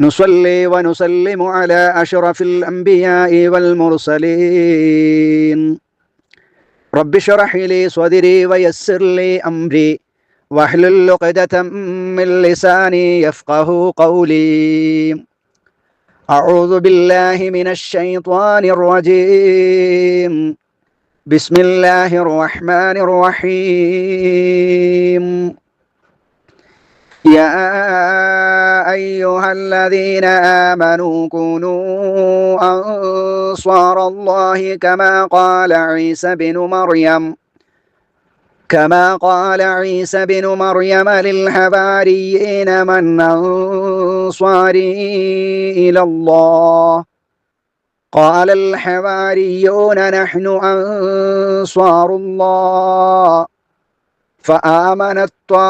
نصلي ونسلم على أشرف الأنبياء والمرسلين. رب اشرح لي صدري ويسر لي أمري. واحلل عقدة من لساني يفقه قولي. أعوذ بالله من الشيطان الرجيم. بسم الله الرحمن الرحيم. يا أيها الذين آمنوا كونوا أنصار الله كما قال عيسى بن مريم كما قال عيسى بن مريم للحواريين من أنصاري إلى الله. قال الحواريون نحن أنصار الله. فآمنت طائفة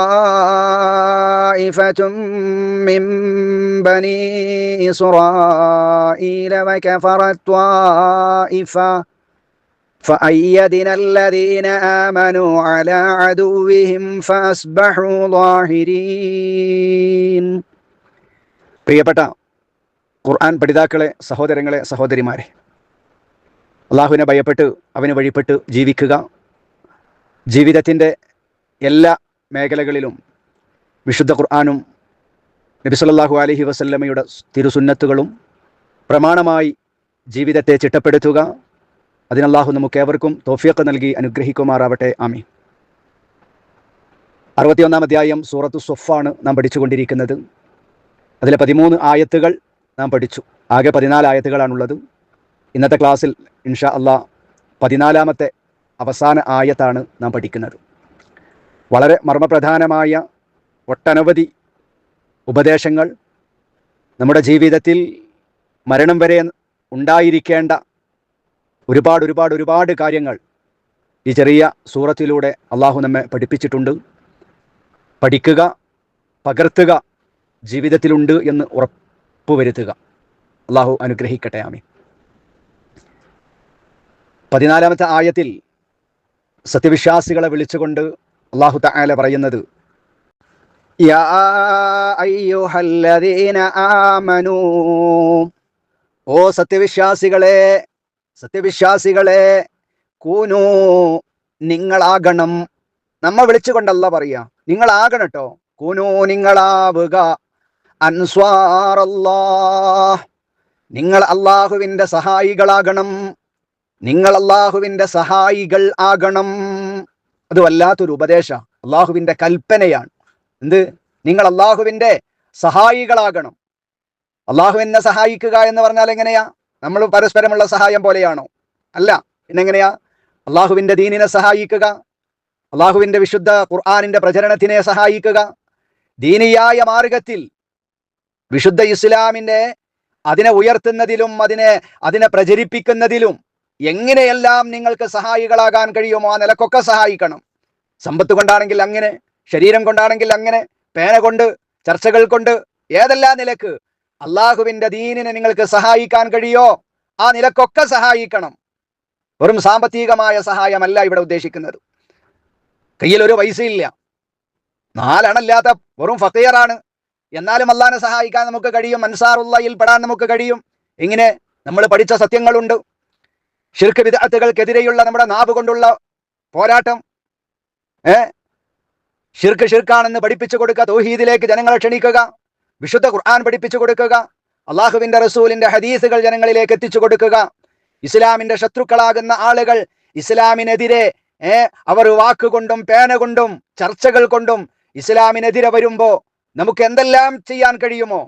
من بني إسرائيل وكفرت طائفة فأيدنا الذين آمنوا على عدوهم فأصبحوا ظاهرين പ്രിയപ്പെട്ട ഖുർആൻ പഠിതാക്കളെ സഹോദരങ്ങളെ സഹോദരിമാരെ അള്ളാഹുവിനെ ഭയപ്പെട്ട് അവന് വഴിപ്പെട്ട് ജീവിക്കുക ജീവിതത്തിൻ്റെ എല്ലാ മേഖലകളിലും വിശുദ്ധ ഖുർആാനും നബിസല്ലാഹു അലഹി വസല്ലമയുടെ തിരുസുന്നത്തുകളും പ്രമാണമായി ജീവിതത്തെ ചിട്ടപ്പെടുത്തുക. അതിനല്ലാഹു നമുക്കേവർക്കും തോഫിയൊക്കെ നൽകി അനുഗ്രഹിക്കുമാറാവട്ടെ. ആമി അറുപത്തിയൊന്നാം അധ്യായം സൂറത്ത് സൊഫാണ് നാം പഠിച്ചുകൊണ്ടിരിക്കുന്നത്. അതിലെ പതിമൂന്ന് ആയത്തുകൾ നാം പഠിച്ചു. ആകെ പതിനാല് ആയത്തുകളാണുള്ളത്. ഇന്നത്തെ ക്ലാസ്സിൽ ഇൻഷാ അള്ളാ പതിനാലാമത്തെ അവസാന ആയത്താണ് നാം പഠിക്കുന്നത്. വളരെ മർമ്മപ്രധാനമായ ഒട്ടനവധി ഉപദേശങ്ങൾ നമ്മുടെ ജീവിതത്തിൽ മരണം വരെ ഉണ്ടായിരിക്കേണ്ട ഒരുപാട് ഒരുപാട് ഒരുപാട് കാര്യങ്ങൾ ഈ ചെറിയ സൂറത്തിലൂടെ അള്ളാഹു നമ്മെ പഠിപ്പിച്ചിട്ടുണ്ട്. പഠിക്കുക പകർത്തുക ജീവിതത്തിലുണ്ട് എന്ന് ഉറപ്പ് വരുത്തുക അള്ളാഹു അനുഗ്രഹിക്കട്ടെ ആമി പതിനാലാമത്തെ ആയത്തിൽ സത്യവിശ്വാസികളെ വിളിച്ചുകൊണ്ട് അള്ളാഹു തആല പറയുന്നത് യാ അയ്യുഹല്ലദീന ആമനൂ ഓ സത്യവിശ്വാസികളെ സത്യവിശ്വാസികളെ കൂനു നിങ്ങളാകണം. നമ്മ വിളിച്ചുകൊണ്ടല്ല പറയാ നിങ്ങളാകണം കേട്ടോ കൂനു നിങ്ങളാവുക നിങ്ങൾ അള്ളാഹുവിന്റെ സഹായികളാകണം നിങ്ങൾ അള്ളാഹുവിന്റെ സഹായികൾ ആകണം. അത് വല്ലാത്തൊരു ഉപദേശ അള്ളാഹുവിന്റെ കൽപ്പനയാണ്. എന്ത്? നിങ്ങൾ അള്ളാഹുവിന്റെ സഹായികളാകണം. അള്ളാഹു എന്നെ സഹായിക്കുക എന്ന് പറഞ്ഞാൽ എങ്ങനെയാ? നമ്മൾ പരസ്പരമുള്ള സഹായം പോലെയാണോ? അല്ല പിന്നെങ്ങനെയാ? അള്ളാഹുവിന്റെ ദീനിനെ സഹായിക്കുക അള്ളാഹുവിന്റെ വിശുദ്ധ ഖുർആാനിന്റെ പ്രചരണത്തിനെ സഹായിക്കുക. ദീനിയായ മാർഗത്തിൽ വിശുദ്ധ ഇസ്ലാമിന്റെ അതിനെ ഉയർത്തുന്നതിലും അതിനെ അതിനെ പ്രചരിപ്പിക്കുന്നതിലും എങ്ങനെയെല്ലാം നിങ്ങൾക്ക് സഹായികളാകാൻ കഴിയുമോ ആ നിലക്കൊക്കെ സഹായിക്കണം. സമ്പത്ത് കൊണ്ടാണെങ്കിൽ അങ്ങനെ ശരീരം കൊണ്ടാണെങ്കിൽ അങ്ങനെ പേന കൊണ്ട് ചർച്ചകൾ കൊണ്ട് ഏതെല്ലാം നിലയ്ക്ക് അള്ളാഹുവിന്റെ ദീനിനെ നിങ്ങൾക്ക് സഹായിക്കാൻ കഴിയോ ആ നിലക്കൊക്കെ സഹായിക്കണം. വെറും സാമ്പത്തികമായ സഹായമല്ല ഇവിടെ ഉദ്ദേശിക്കുന്നത്. കയ്യിൽ ഒരു പൈസയില്ല. നാലണല്ലാത്ത വെറും ഫക്കീറാണ്. എന്നാലും അള്ളാഹിനെ സഹായിക്കാൻ നമുക്ക് കഴിയും. അൻസാറുള്ളയിൽ പെടാൻ നമുക്ക് കഴിയും. ഇങ്ങനെ നമ്മൾ പഠിച്ച സത്യങ്ങളുണ്ട്. ഷിർക്ക് വിദഗ്ധകൾക്കെതിരെയുള്ള നമ്മുടെ നാവ് കൊണ്ടുള്ള പോരാട്ടം ഏ? ഷിർക്ക് ഷിർക്കാണെന്ന് പഠിപ്പിച്ചു കൊടുക്കുക തൗഹീദിലേക്ക് ജനങ്ങളെ ക്ഷണിക്കുക വിശുദ്ധ ഖുർആൻ പഠിപ്പിച്ചു കൊടുക്കുക അള്ളാഹുവിന്റെ റസൂലിന്റെ ഹദീസുകൾ ജനങ്ങളിലേക്ക് എത്തിച്ചു കൊടുക്കുക ഇസ്ലാമിന്റെ ശത്രുക്കളാകുന്ന ആളുകൾ ഇസ്ലാമിനെതിരെ ഏ? അവർ വാക്കുകൊണ്ടും പേന കൊണ്ടും ചർച്ചകൾ കൊണ്ടും ഇസ്ലാമിനെതിരെ വരുമ്പോ നമുക്ക് എന്തെല്ലാം ചെയ്യാൻ കഴിയുമോ?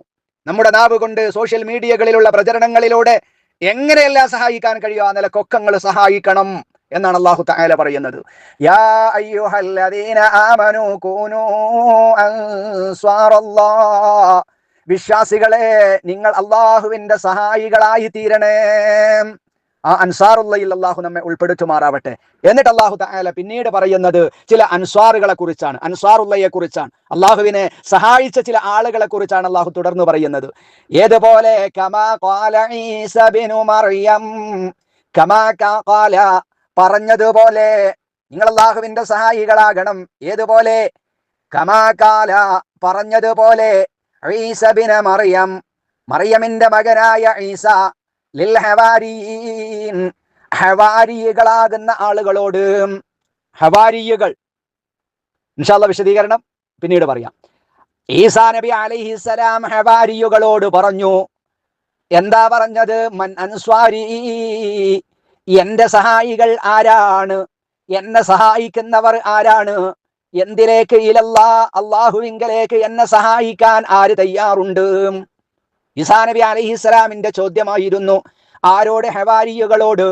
നമ്മുടെ നാവ് കൊണ്ട് സോഷ്യൽ മീഡിയകളിലുള്ള പ്രചരണങ്ങളിലൂടെ എങ്ങനെയെല്ലാം സഹായിക്കാൻ കഴിയുമോ ആ നിലക്കൊക്കങ്ങൾ സഹായിക്കണം എന്നാണ് അള്ളാഹു തആല പറയുന്നത്. വിശ്വാസികളെ നിങ്ങൾ അള്ളാഹുവിന്റെ സഹായികളായി തീരണേ. ആ അൻസാറുള്ളയിൽ അള്ളാഹു നമ്മെ ഉൾപ്പെടുത്തുമാറാവട്ടെ. എന്നിട്ട് അള്ളാഹു താല പിന്നീട് പറയുന്നത് ചില അൻസ്വാറുകളെ കുറിച്ചാണ്. അൻസ്വാറുള്ളയെ കുറിച്ചാണ്. അള്ളാഹുവിനെ സഹായിച്ച ചില ആളുകളെ കുറിച്ചാണ് അള്ളാഹു തുടർന്ന് പറയുന്നത്. ഏതുപോലെ പറഞ്ഞതുപോലെ നിങ്ങൾ അള്ളാഹുവിന്റെ സഹായികളാകണം. ഏതുപോലെ? കമാകാല പറഞ്ഞതുപോലെ മറിയം. മറിയമിന്റെ മകനായ ഈസ ഹവാരികളാകുന്ന ആളുകളോട് ഹവാരിയകൾ ഇൻഷാല്ല വിശദീകരണം പിന്നീട് പറയാം. ഈസാ നബി അലൈഹിസ്സലാം ഹവാരിയുകളോട് പറഞ്ഞു എന്താ പറഞ്ഞത്? മൻ അൻസ്വാരി എന്റെ സഹായികൾ ആരാണ്? എന്നെ സഹായിക്കുന്നവർ ആരാണ്? എന്തിലേക്ക് ഇലല്ലാ? അള്ളാഹുവിങ്കലേക്ക് എന്നെ സഹായിക്കാൻ ആര് തയ്യാറുണ്ട്? ഇസാ നബി അലഹിസ്സലാമിന്റെ ചോദ്യമായിരുന്നു ആരോട് ഹവാരിയകളോട്?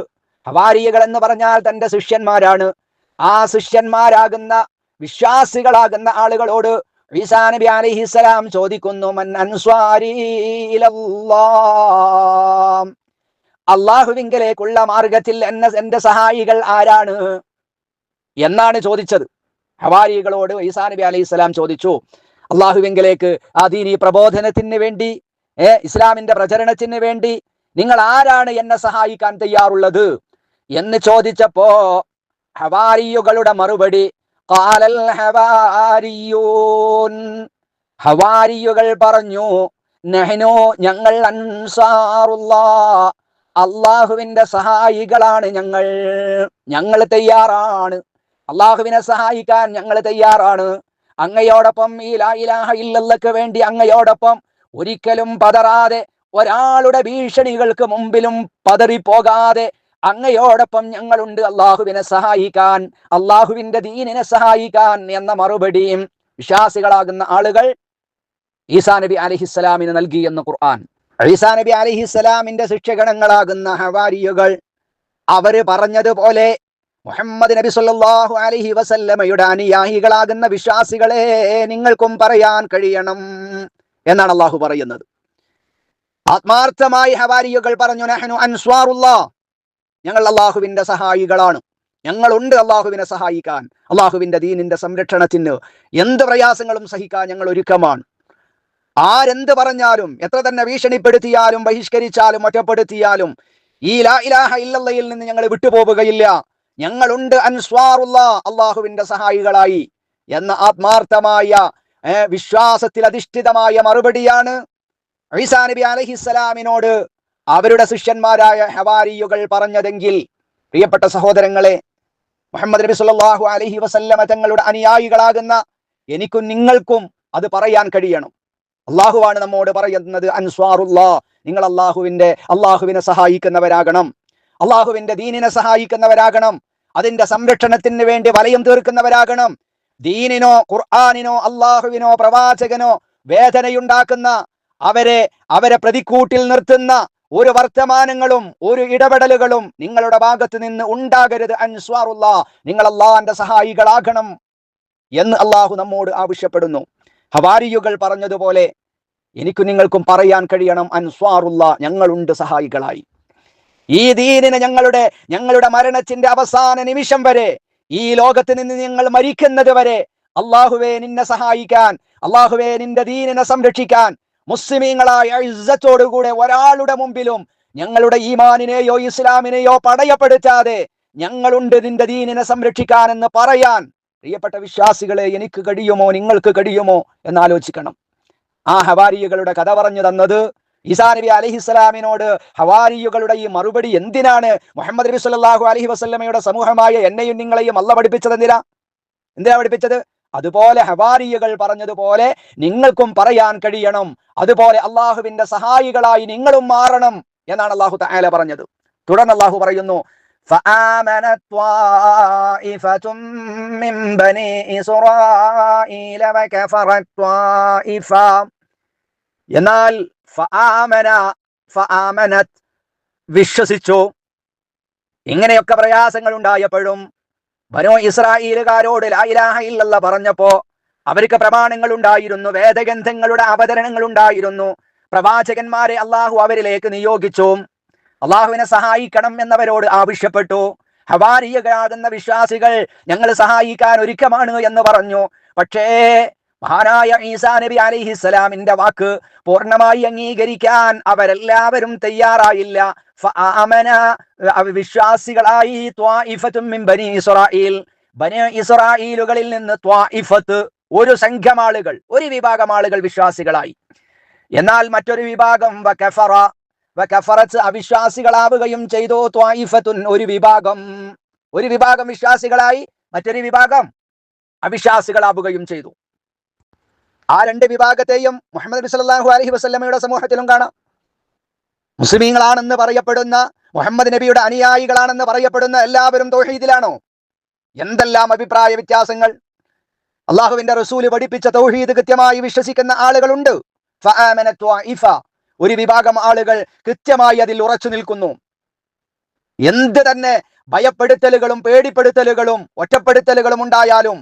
ഹവാരിയകൾ എന്ന് പറഞ്ഞാൽ തന്റെ ശിഷ്യന്മാരാണ്. ആ ശിഷ്യന്മാരാകുന്ന വിശ്വാസികളാകുന്ന ആളുകളോട് ഈസാ നബി അലഹിസ്സലാം ചോദിക്കുന്നു മൻ അൻസ്വാരി അള്ളാഹുവിങ്കലേക്കുള്ള മാർഗത്തിൽ എന്നെ എന്റെ സഹായികൾ ആരാണ്? എന്നാണ് ചോദിച്ചത്. ഹവാരികളോട് ഈസാ നബി അലൈഹി സ്വലാം ചോദിച്ചു അള്ളാഹുവിങ്കലേക്ക് ദീനി പ്രബോധനത്തിന് വേണ്ടി ഏ ഇസ്ലാമിന്റെ പ്രചരണത്തിന് വേണ്ടി നിങ്ങൾ ആരാണ് എന്നെ സഹായിക്കാൻ തയ്യാറുള്ളത്? എന്ന് ചോദിച്ചപ്പോ ഹവാരിയുകളുടെ മറുപടി കാലൽ ഹവാരിയൂൻ. ഹവാരിയുകൾ പറഞ്ഞു നെഹ്നു ഞങ്ങൾ അൻസാറുല്ലാ അള്ളാഹുവിന്റെ സഹായികളാണ് ഞങ്ങൾ ഞങ്ങൾ തയ്യാറാണ്. അള്ളാഹുവിനെ സഹായിക്കാൻ ഞങ്ങൾ തയ്യാറാണ്. അങ്ങയോടൊപ്പം ഈ ലായിലാഹ ഇല്ലല്ലക്ക് വേണ്ടി അങ്ങയോടൊപ്പം ഒരിക്കലും പതറാതെ ഒരാളുടെ ഭീഷണികൾക്ക് മുമ്പിലും പതറിപ്പോകാതെ അങ്ങയോടൊപ്പം ഞങ്ങളുണ്ട്. അള്ളാഹുവിനെ സഹായിക്കാൻ അള്ളാഹുവിന്റെ ദീനിനെ സഹായിക്കാൻ എന്ന മറുപടിയും വിശ്വാസികളാകുന്ന ആളുകൾ ഈസാ നബി അലഹിസ്സലാമിന് നൽകി എന്ന് ഖുർആൻ. ഈസാ നബി അലഹിസ്സലാമിന്റെ ശിക്ഷഗണങ്ങളാകുന്ന ഹവാരിയുകൾ അവർ പറഞ്ഞതുപോലെ മുഹമ്മദ് നബി സല്ലല്ലാഹു അലൈഹി വസല്ലമയുടെ അനുയായികളാകുന്ന വിശ്വാസികളെ നിങ്ങൾക്കും പറയാൻ കഴിയണം. എന്നാണ് അള്ളാഹു പറയുന്നത്. ആത്മാർത്ഥമായി ഹവാരിയുകൾ പറഞ്ഞു നഹ്നു അൻസ്വാറുല്ലാ. ഞങ്ങൾ അള്ളാഹുവിന്റെ സഹായികളാണ്. ഞങ്ങളുണ്ട് അള്ളാഹുവിനെ സഹായിക്കാൻ. അള്ളാഹുവിന്റെ ദീനിന്റെ സംരക്ഷണത്തിന് എന്ത് പ്രയാസങ്ങളും സഹിക്കാൻ ഞങ്ങൾ ഒരുക്കമാണ്. ആരെന്ത് പറഞ്ഞാലും എത്ര തന്നെ ഭീഷണിപ്പെടുത്തിയാലും ബഹിഷ്കരിച്ചാലും ഒറ്റപ്പെടുത്തിയാലും ഈ ലാ ഇലാഹ ഇല്ലയിൽ നിന്ന് ഞങ്ങൾ വിട്ടുപോവുകയില്ല. ഞങ്ങളുണ്ട് അൻസ്വാറുള്ള അള്ളാഹുവിന്റെ സഹായികളായി എന്ന ആത്മാർത്ഥമായ വിശ്വാസത്തിൽ അധിഷ്ഠിതമായ മറുപടിയാണ് ഈസാ നബി അലഹിസ്സലാമിനോട് അവരുടെ ശിഷ്യന്മാരായ ഹവാരിയുകൾ പറഞ്ഞതെങ്കിൽ പ്രിയപ്പെട്ട സഹോദരങ്ങളെ മുഹമ്മദ് നബി സുല്ലാഹു അലഹി വസല്ലമ തങ്ങളുടെ അനുയായികളാകുന്ന എനിക്കും നിങ്ങൾക്കും അത് പറയാൻ കഴിയണം. അള്ളാഹുവാണ് നമ്മോട് പറയുന്നത് അൻസ്വാറുല്ലാ നിങ്ങൾ അള്ളാഹുവിന്റെ അള്ളാഹുവിനെ സഹായിക്കുന്നവരാകണം. അള്ളാഹുവിന്റെ ദീനിനെ സഹായിക്കുന്നവരാകണം. അതിന്റെ സംരക്ഷണത്തിന് വേണ്ടി വലയം തീർക്കുന്നവരാകണം. ദീനിനോ ഖുർആാനിനോ അള്ളാഹുവിനോ പ്രവാചകനോ വേദനയുണ്ടാക്കുന്ന അവരെ അവരെ പ്രതിക്കൂട്ടിൽ നിർത്തുന്ന ഒരു വർത്തമാനങ്ങളും ഒരു ഇടപെടലുകളും നിങ്ങളുടെ ഭാഗത്ത് നിന്ന് ഉണ്ടാകരുത്. അൻസ്വാറുള്ള നിങ്ങൾ അള്ളാഹിന്റെ സഹായികളാകണം എന്ന് അള്ളാഹു നമ്മോട് ആവശ്യപ്പെടുന്നു. ഹവാരിയുകൾ പറഞ്ഞതുപോലെ എനിക്കും നിങ്ങൾക്കും പറയാൻ കഴിയണം അൻസ്വാറുള്ള ഞങ്ങളുണ്ട് സഹായികളായി. ഈ ദീനിനെ ഞങ്ങളുടെ ഞങ്ങളുടെ മരണത്തിന്റെ അവസാന നിമിഷം വരെ ഈ ലോകത്ത് നിന്ന് ഞങ്ങൾ മരിക്കുന്നത് വരെ അള്ളാഹുവെ നിന്നെ സഹായിക്കാൻ അള്ളാഹുവെ നിന്റെ ദീനിനെ സംരക്ഷിക്കാൻ മുസ്ലിമീങ്ങളായ ഇസ്സത്തോടുകൂടെ ഒരാളുടെ മുമ്പിലും ഞങ്ങളുടെ ഈമാനിനെയോ ഇസ്ലാമിനെയോ പടയപ്പെടുത്താതെ ഞങ്ങളുണ്ട് നിന്റെ ദീനിനെ സംരക്ഷിക്കാൻ എന്ന് പറയാൻ പ്രിയപ്പെട്ട വിശ്വാസികളെ എനിക്ക് കഴിയുമോ നിങ്ങൾക്ക് കഴിയുമോ എന്ന് ആലോചിക്കണം. ആ ഹവാരിയകളുടെ കഥ പറഞ്ഞു തന്നത് ഈസാ നബി അലഹിസ്സലാമിനോട് ഹവാരിയുകളുടെ ഈ മറുപടി എന്തിനാണ് മുഹമ്മദ് നബി സല്ലല്ലാഹു അലൈഹി വസല്ലമയുടെ സമൂഹമായ എന്നെയും നിങ്ങളെയും അല്ല പഠിപ്പിച്ചത് എന്തിനാ എന്തിനാ പഠിപ്പിച്ചത് അതുപോലെ ഹവാരിയുകൾ പറഞ്ഞതുപോലെ നിങ്ങൾക്കും പറയാൻ കഴിയണം അതുപോലെ അള്ളാഹുവിന്റെ സഹായികളായി നിങ്ങളും മാറണം എന്നാണ് അള്ളാഹു തആല പറഞ്ഞത് തുടർന്ന് അള്ളാഹു പറയുന്നു فآمنت طائفة من بني إسرائيل وكفرت طائفة എന്നാൽ ഫആമന ഫആമനത് വിശ്വസിച്ചു. ഇങ്ങനെയൊക്കെ പ്രയാസങ്ങൾ ഉണ്ടായപ്പോഴും ബനോ ഇസ്രായേലുകാരോട് ലാ ഇലാഹ ഇല്ലല്ല പറഞ്ഞപ്പോ അവർക്ക് പ്രമാണങ്ങൾ ഉണ്ടായിരുന്നു വേദഗന്ധങ്ങളുടെ അവതരണങ്ങൾ ഉണ്ടായിരുന്നു പ്രവാചകന്മാരെ അള്ളാഹു അവരിലേക്ക് നിയോഗിച്ചു. അള്ളാഹുവിനെ സഹായിക്കണം എന്നവരോട് ആവശ്യപ്പെട്ടു. ഹവാരിയകളാകുന്ന വിശ്വാസികൾ ഞങ്ങൾ സഹായിക്കാൻ ഒരുക്കമാണ് എന്ന് പറഞ്ഞു. പക്ഷേ മഹാനായ ഈസാ നബി അലിഹിസ്സലാമിന്റെ വാക്ക് പൂർണമായി അംഗീകരിക്കാൻ അവരെല്ലാവരും തയ്യാറായില്ല. വിശ്വാസികളായി ഇസ്രായേൽ ബനി ഇസ്രായേലുകളിൽ നിന്ന് ത്വാഇഫത്ത് ഒരു സംഘം ആളുകൾ ഒരു വിഭാഗം ആളുകൾ വിശ്വാസികളായി. എന്നാൽ മറ്റൊരു വിഭാഗം വകഫറ വകഫറത്ത് അവിശ്വാസികളാവുകയും ചെയ്തു. ത്വായിഫത്തുൻ ഒരു വിഭാഗം ഒരു വിഭാഗം വിശ്വാസികളായി മറ്റൊരു വിഭാഗം അവിശ്വാസികളാവുകയും ചെയ്തു. ആ രണ്ട് വിഭാഗത്തെയും മുഹമ്മദ് നബി സല്ലല്ലാഹു അലൈഹി വസല്ലമയുടെ സമൂഹത്തിലും കാണാം. മുസ്ലിമീങ്ങളാണെന്ന് പറയപ്പെടുന്ന മുഹമ്മദ് നബിയുടെ അനുയായികളാണെന്ന് പറയപ്പെടുന്ന എല്ലാവരും തൗഹീദിലാണോ? എന്തെല്ലാം അഭിപ്രായ വ്യത്യാസങ്ങൾ? അള്ളാഹുവിന്റെ റസൂൽ പഠിപ്പിച്ച തൗഹീദ് കൃത്യമായി വിശ്വസിക്കുന്ന ആളുകളുണ്ട്. ഒരു വിഭാഗം ആളുകൾ കൃത്യമായി അതിൽ ഉറച്ചു നിൽക്കുന്നു. എന്ത് തന്നെ ഭയപ്പെടുത്തലുകളും പേടിപ്പെടുത്തലുകളും ഒറ്റപ്പെടുത്തലുകളും ഉണ്ടായാലും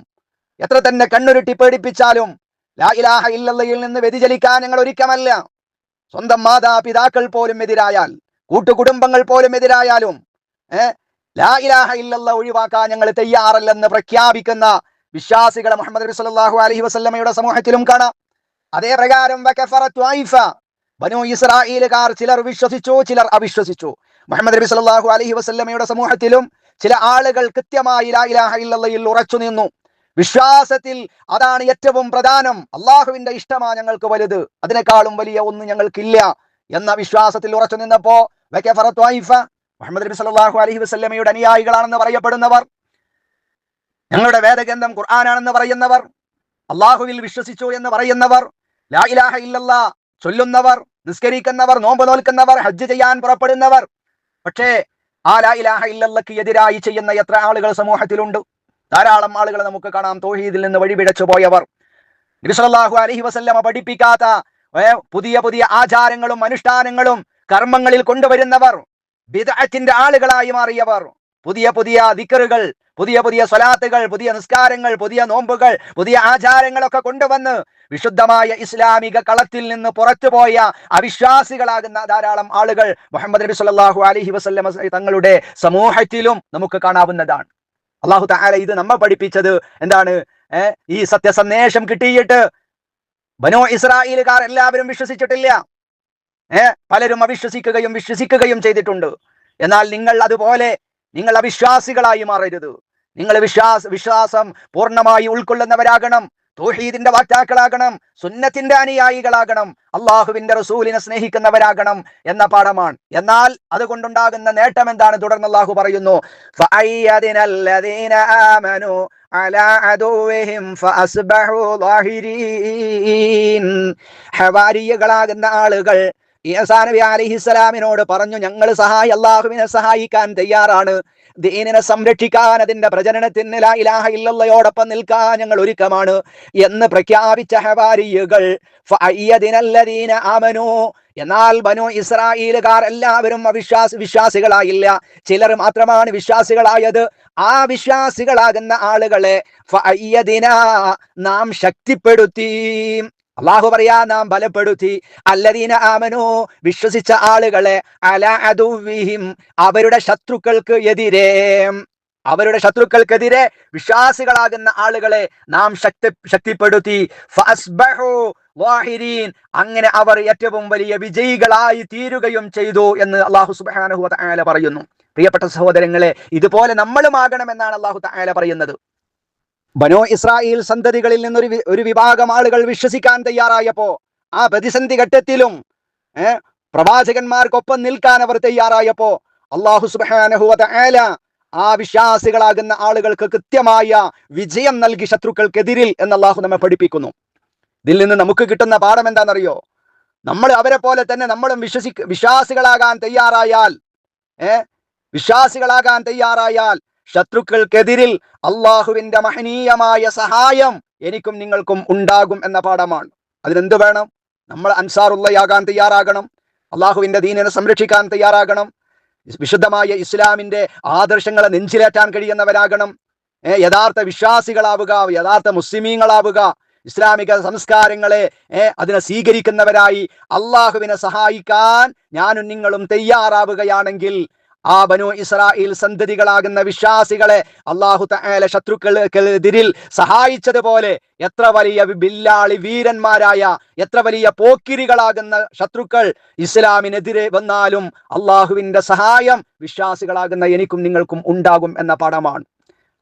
എത്ര തന്നെ കണ്ണുരുട്ടി പേടിപ്പിച്ചാലും ലാ ഇലാഹ ഇല്ലല്ലയിൽ നിന്ന് വ്യതിചലിക്കാൻ ഞങ്ങൾ ഒരുക്കമല്ല. സ്വന്തം മാതാപിതാക്കൾ പോലും എതിരായാൽ കൂട്ടുകുടുംബങ്ങൾ പോലും എതിരായാലും ലാ ഇലാഹ ഇല്ലല്ല ഒഴിവാക്കാൻ ഞങ്ങൾ തയ്യാറല്ലെന്ന് പ്രഖ്യാപിക്കുന്ന വിശ്വാസികളെ മുഹമ്മദ് നബി സല്ലല്ലാഹു അലൈഹി വസല്ലമയുടെ സമൂഹത്തിലും കാണാം. അതേ പ്രകാരം ചിലർ വിശ്വസിച്ചു ചിലർ അവിശ്വസിച്ചു. മുഹമ്മദ് നബി സല്ലല്ലാഹു അലൈഹി വസല്ലമയുടെ സമൂഹത്തിലും ചില ആളുകൾ കൃത്യമായി ലാ ഇലാഹ ഉറച്ചു നിന്നു. വിശ്വാസത്തിൽ അതാണ് ഏറ്റവും പ്രധാനം. അള്ളാഹുവിന്റെ ഇഷ്ടമാ ഞങ്ങൾക്ക് വലുത്. അതിനേക്കാളും വലിയ ഒന്നും ഞങ്ങൾക്കില്ല എന്ന വിശ്വാസത്തിൽ ഉറച്ചു നിന്നപ്പോ. മുഹമ്മദ് നബി സല്ലല്ലാഹു അലൈഹി വസല്ലമയുടെ അനുയായികളാണെന്ന് പറയപ്പെടുന്നവർ ഞങ്ങളുടെ വേദഗ്രന്ഥം ഖുർആാനാണെന്ന് പറയുന്നവർ അള്ളാഹുവിൽ വിശ്വസിച്ചു എന്ന് പറയുന്നവർ ലാ ഇലാഹ ഇല്ലല്ല ചൊല്ലുന്നവർ നിസ്കരിക്കുന്നവർ നോമ്പ് നോൽക്കുന്നവർ ഹജ്ജ് ചെയ്യാൻ പുറപ്പെടുന്നവർ. പക്ഷേ ആ ലാ ഇലാഹ ഇല്ലല്ലക്ക് എതിരായി ചെയ്യുന്ന എത്ര ആളുകൾ സമൂഹത്തിലുണ്ട്. ധാരാളം ആളുകൾ നമുക്ക് കാണാം. തോഹീദിൽ നിന്ന് വഴിപിഴച്ചു പോയവർ. നബി സല്ലല്ലാഹു അലൈഹി വസല്ലമ പഠിപ്പിക്കാത്ത പുതിയ പുതിയ ആചാരങ്ങളും അനുഷ്ഠാനങ്ങളും കർമ്മങ്ങളിൽ കൊണ്ടുവരുന്നവർ ബിദഅത്തിന്റെ ആളുകളായി മാറിയവർ. പുതിയ പുതിയ ദിക്കറുകൾ പുതിയ പുതിയ സ്വലാത്തുകൾ പുതിയ നിസ്കാരങ്ങൾ പുതിയ നോമ്പുകൾ പുതിയ ആചാരങ്ങളൊക്കെ കൊണ്ടുവന്ന് വിശുദ്ധമായ ഇസ്ലാമിക കളത്തിൽ നിന്ന് പുറത്തുപോയ അവിശ്വാസികളാകുന്ന ധാരാളം ആളുകൾ മുഹമ്മദ് നബി സല്ലല്ലാഹു അലഹി വസല്ലമ തങ്ങളുടെ സമൂഹത്തിലും നമുക്ക് കാണാവുന്നതാണ്. അള്ളാഹു തആല ഇത് നമ്മ പഠിപ്പിച്ചത് എന്താണ്? ഈ സത്യസന്ദേശം കിട്ടിയിട്ട് ബനോ ഇസ്രായേലുകാർ എല്ലാവരും വിശ്വസിച്ചിട്ടില്ല. ഏ പലരും അവിശ്വസിക്കുകയും വിശ്വസിക്കുകയും ചെയ്തിട്ടുണ്ട്. എന്നാൽ നിങ്ങൾ അതുപോലെ നിങ്ങൾ അവിശ്വാസികളായി മാറരുത്. നിങ്ങൾ വിശ്വാസ വിശ്വാസം പൂർണമായി ഉൾക്കൊള്ളുന്നവരാകണം. തൗഹീദിന്റെ വാക്താക്കളാകണം സുന്നത്തിന്റെ അനുയായികളാകണം അള്ളാഹുവിന്റെ റസൂലിനെ സ്നേഹിക്കുന്നവരാകണം എന്ന പാഠമാണ് എന്നാൽ അതുകൊണ്ടുണ്ടാകുന്ന നേട്ടം എന്താണ് തുടർന്ന് അള്ളാഹു പറയുന്നു فأيدنا الذين آمنوا على عدوهم فأصبحوا ظاهرين ഹവാരിയകളാകുന്ന ആളുകൾ ഈസാ നബി അലിഹിസ്സലാമിനോട് പറഞ്ഞു ഞങ്ങൾ സഹായി അള്ളാഹുവിനെ സഹായിക്കാൻ തയ്യാറാണ് ദീനിനെ സംരക്ഷിക്കാൻ അതിന്റെ പ്രചരണത്തിന് ഇലാഹ ഇല്ലല്ലയോടൊപ്പം നിൽക്കാൻ ഞങ്ങൾ ഒരുക്കമാണ് എന്ന് പ്രഖ്യാപിച്ച ഹവാരിയുകൾ. എന്നാൽ ബനു ഇസ്രായേലുകാർ എല്ലാവരും അവിശ്വാസ വിശ്വാസികളായില്ല. ചിലർ മാത്രമാണ് വിശ്വാസികളായത്. ആ വിശ്വാസികളാകുന്ന ആളുകളെ നാം ശക്തിപ്പെടുത്തി. അള്ളാഹു പറയാ നാം ബലപ്പെടുത്തി. അല്ലദീന ആമനോ വിശ്വസിച്ച ആളുകളെ അല അതുവിഹിം അവരുടെ ശത്രുക്കൾക്ക് എതിരെ. അവരുടെ ശത്രുക്കൾക്കെതിരെ വിശ്വാസികളാകുന്ന ആളുകളെ നാം ശക്തി ശക്തിപ്പെടുത്തി. അങ്ങനെ അവർ ഏറ്റവും വലിയ വിജയികളായി തീരുകയും ചെയ്തു എന്ന് അള്ളാഹു സുബാനഹു വ പറയുന്നു. പ്രിയപ്പെട്ട സഹോദരങ്ങളെ ഇതുപോലെ നമ്മളും നമ്മളുമാകണമെന്നാണ് അള്ളാഹു തആല പറയുന്നത്. ബനോ ഇസ്രായേൽ സന്തതികളിൽ നിന്നൊരു ഒരു വിഭാഗം ആളുകൾ വിശ്വസിക്കാൻ തയ്യാറായപ്പോ ആ പ്രതിസന്ധി ഘട്ടത്തിലും ഏ പ്രവാചകന്മാർക്കൊപ്പം നിൽക്കാൻ അവർ തയ്യാറായപ്പോ അള്ളാഹു സുബ്ഹാനഹു വ തആല ആ വിശ്വാസികളാകുന്ന ആളുകൾക്ക് കൃത്യമായ വിജയം നൽകി ശത്രുക്കൾക്കെതിരിൽ എന്ന് അള്ളാഹു നമ്മെ പഠിപ്പിക്കുന്നു. ഇതിൽ നിന്ന് നമുക്ക് കിട്ടുന്ന പാഠം എന്താണെന്നറിയോ? നമ്മൾ അവരെ പോലെ തന്നെ നമ്മളും വിശ്വസി വിശ്വാസികളാകാൻ തയ്യാറായാൽ ഏഹ് വിശ്വാസികളാകാൻ തയ്യാറായാൽ ശത്രുക്കൾക്കെതിരിൽ അള്ളാഹുവിന്റെ മഹനീയമായ സഹായം എനിക്കും നിങ്ങൾക്കും ഉണ്ടാകും എന്ന പാഠമാണ്. അതിനെന്ത് വേണം? നമ്മൾ അൻസാറുള്ളയാകാൻ തയ്യാറാകണം. അള്ളാഹുവിന്റെ ദീനിനെ സംരക്ഷിക്കാൻ തയ്യാറാകണം. വിശുദ്ധമായ ഇസ്ലാമിന്റെ ആദർശങ്ങളെ നെഞ്ചിലേറ്റാൻ കഴിയുന്നവരാകണം. യഥാർത്ഥ വിശ്വാസികളാവുക യഥാർത്ഥ മുസ്ലിമീങ്ങളാവുക ഇസ്ലാമിക സംസ്കാരങ്ങളെ അതിനെ സ്വീകരിക്കുന്നവരായി അള്ളാഹുവിനെ സഹായിക്കാൻ ഞാനും നിങ്ങളും തയ്യാറാവുകയാണെങ്കിൽ ആ ബനു ഇസ്രായേൽ സന്തതികളാകുന്ന വിശ്വാസികളെ അള്ളാഹു തആല ശത്രുക്കൾക്കെതിരിൽ സഹായിച്ചതുപോലെ എത്ര വലിയ ബില്ലാളി വീരന്മാരായ എത്ര വലിയ പോക്കിരികളാകുന്ന ശത്രുക്കൾ ഇസ്ലാമിനെതിരെ വന്നാലും അള്ളാഹുവിന്റെ സഹായം വിശ്വാസികളാകുന്ന എനിക്കും നിങ്ങൾക്കും ഉണ്ടാകും എന്ന പാഠമാണ്.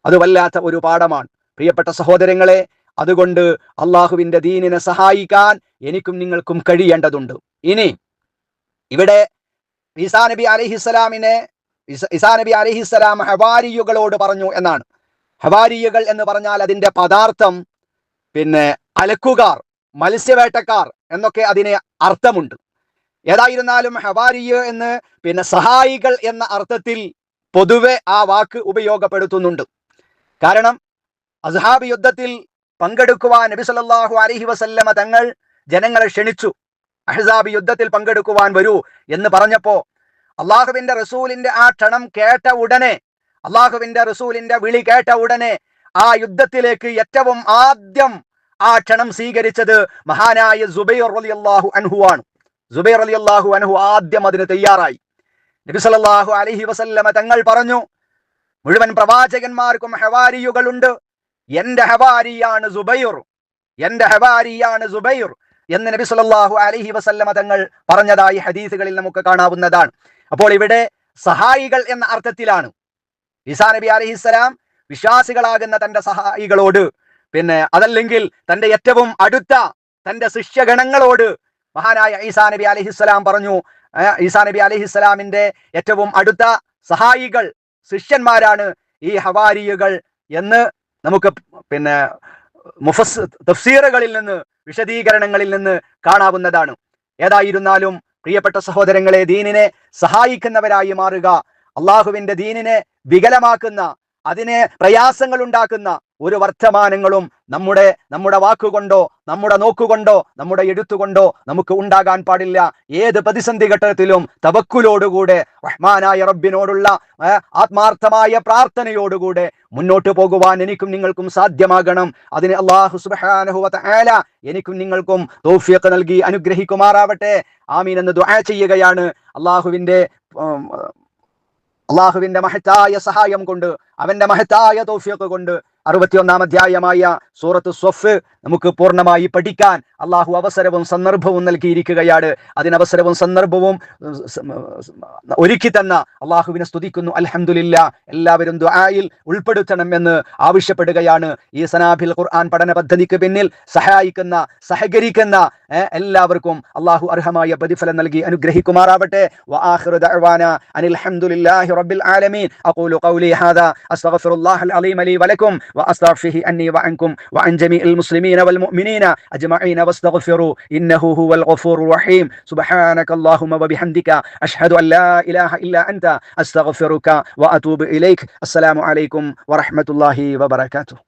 അത് വല്ലാത്ത ഒരു പാഠമാണ്. പ്രിയപ്പെട്ട സഹോദരങ്ങളെ അതുകൊണ്ട് അള്ളാഹുവിന്റെ ദീനിനെ സഹായിക്കാൻ എനിക്കും നിങ്ങൾക്കും കഴിയേണ്ടതുണ്ട്. ഇനി ഇവിടെ ഈസാ നബി അലഹിസ്സലാമിനെ ഇസാ നബി അലഹിസ്സലാം ഹവാരിയുകളോട് പറഞ്ഞു എന്നാണ്. ഹവാരിയുകൾ എന്ന് പറഞ്ഞാൽ അതിന്റെ പദാർത്ഥം പിന്നെ അലക്കുകാർ മത്സ്യവേട്ടക്കാർ എന്നൊക്കെ അതിന് അർത്ഥമുണ്ട്. ഏതായിരുന്നാലും ഹവാരിയ എന്ന് പിന്നെ സഹായികൾ എന്ന അർത്ഥത്തിൽ പൊതുവെ ആ വാക്ക് ഉപയോഗപ്പെടുത്തുന്നുണ്ട്. കാരണം അസ്ഹാബ് യുദ്ധത്തിൽ പങ്കെടുക്കുവാൻ നബി സല്ലല്ലാഹു അലൈഹി വസല്ലമ തങ്ങൾ ജനങ്ങളെ ക്ഷണിച്ചു. അഹ്സാബ് യുദ്ധത്തിൽ പങ്കെടുക്കുവാൻ വരൂ എന്ന് പറഞ്ഞപ്പോ അള്ളാഹുവിന്റെ റസൂലിന്റെ ആ ക്ഷണം കേട്ട ഉടനെ അള്ളാഹുവിന്റെ റസൂലിന്റെ വിളി കേട്ട ഉടനെ ആ യുദ്ധത്തിലേക്ക് ഏറ്റവും ആദ്യം ആ ക്ഷണം സ്വീകരിച്ചത് മഹാനായ സുബൈർ റളിയല്ലാഹു അൻഹു ആണ്. സുബൈർ അള്ളാഹു അൻഹു ആദ്യം അതിന് തയ്യാറായി. നബി സല്ലല്ലാഹു അലൈഹി വസല്ലമ തങ്ങൾ പറഞ്ഞു മുഴുവൻ പ്രവാചകന്മാർക്കും ഹവാരിയുകളുണ്ട്. എന്റെ ഹവാരിയാണ് സുബൈർ എന്റെ ഹവാരിയാണ് സുബൈർ എന്ന് നബി സല്ലല്ലാഹു അലൈഹി വസല്ലമ തങ്ങൾ പറഞ്ഞതായി ഹദീസുകളിൽ നമുക്ക് കാണാവുന്നതാണ്. അപ്പോൾ ഇവിടെ സഹായികൾ എന്ന അർത്ഥത്തിലാണ്. ഈസാ നബി അലഹിസ്സലാം വിശ്വാസികളാകുന്ന തന്റെ സഹായികളോട് പിന്നെ അതല്ലെങ്കിൽ തന്റെ ഏറ്റവും അടുത്ത തന്റെ ശിഷ്യഗണങ്ങളോട് മഹാനായ ഈസാ നബി അലഹിസ്സലാം പറഞ്ഞു ഈസാ നബി അലഹിസ്സലാമിന്റെ ഏറ്റവും അടുത്ത സഹായികൾ ശിഷ്യന്മാരാണ് ഈ ഹവാരിയുകൾ എന്ന് നമുക്ക് പിന്നെ മുഫസ് തഫ്സീറുകളിൽ നിന്ന് വിശദീകരണങ്ങളിൽ നിന്ന് കാണാവുന്നതാണ്. ഏതായിരുന്നാലും പ്രിയപ്പെട്ട സഹോദരങ്ങളെ ദീനിനെ സഹായിക്കുന്നവരായി മാറുക. അള്ളാഹുവിന്റെ ദീനിനെ വികലമാക്കുന്ന അതിനെ പ്രയാസങ്ങൾ ഉണ്ടാക്കുന്ന ഒരു വർത്തമാനങ്ങളും നമ്മുടെ നമ്മുടെ വാക്കുകൊണ്ടോ നമ്മുടെ നോക്കുകൊണ്ടോ നമ്മുടെ എഴുത്തുകൊണ്ടോ നമുക്ക് ഉണ്ടാകാൻ പാടില്ല. ഏത് പ്രതിസന്ധി ഘട്ടത്തിലും തവക്കുലോടുകൂടെ റഹ്മാനായ റബ്ബിനോടുള്ള ആത്മാർത്ഥമായ പ്രാർത്ഥനയോടുകൂടെ മുന്നോട്ട് പോകുവാൻ എനിക്കും നിങ്ങൾക്കും സാധ്യമാകണം. അതിന് അള്ളാഹു സുബ്ഹാനഹു വ എനിക്കും നിങ്ങൾക്കും തോഫിയൊക്കെ നൽകി അനുഗ്രഹിക്കുമാറാവട്ടെ. ആമീൻ എന്ന് ദുആ ചെയ്യുകയാണ്. അള്ളാഹുവിന്റെ അള്ളാഹുവിന്റെ മഹത്തായ സഹായം കൊണ്ട് അവന്റെ മഹത്തായ തോഫിയൊക്കെ കൊണ്ട് അറുപത്തിയൊന്നാം അധ്യായമായ സൂറത്ത് സ്വഫ് നമുക്ക് പൂർണമായി പഠിക്കാൻ അള്ളാഹു അവസരവും സന്ദർഭവും നൽകിയിരിക്കുകയാണ്. അതിനവസരവും സന്ദർഭവും ഒരുക്കി തന്ന അള്ളാഹുവിനെ സ്തുതിക്കുന്നു. അൽഹംദുലില്ല എല്ലാവരും ദുആയിൽ ഉൾപ്പെടുത്തണം എന്ന് ആവശ്യപ്പെടുകയാണ്. ഈ സനാബിൽ ഖുർആൻ പഠന പദ്ധതിക്ക് പിന്നിൽ സഹായിക്കുന്ന സഹകരിക്കുന്ന എല്ലാവർക്കും അള്ളാഹു അർഹമായ പ്രതിഫലം നൽകി അനുഗ്രഹിക്കുമാറാവട്ടെ وآخر دعوانا أن الحمد لله رب العالمين أقول قولي هذا أستغفر الله العظيم لي ولكم وأستغفره أني وعنكم وعن جميع المسلمين والمؤمنين أجمعين واستغفروا إنه هو الغفور الرحيم سبحانك اللهم وبحمدك أشهد أن لا إله إلا أنت أستغفرك وأتوب إليك السلام عليكم ورحمة الله وبركاته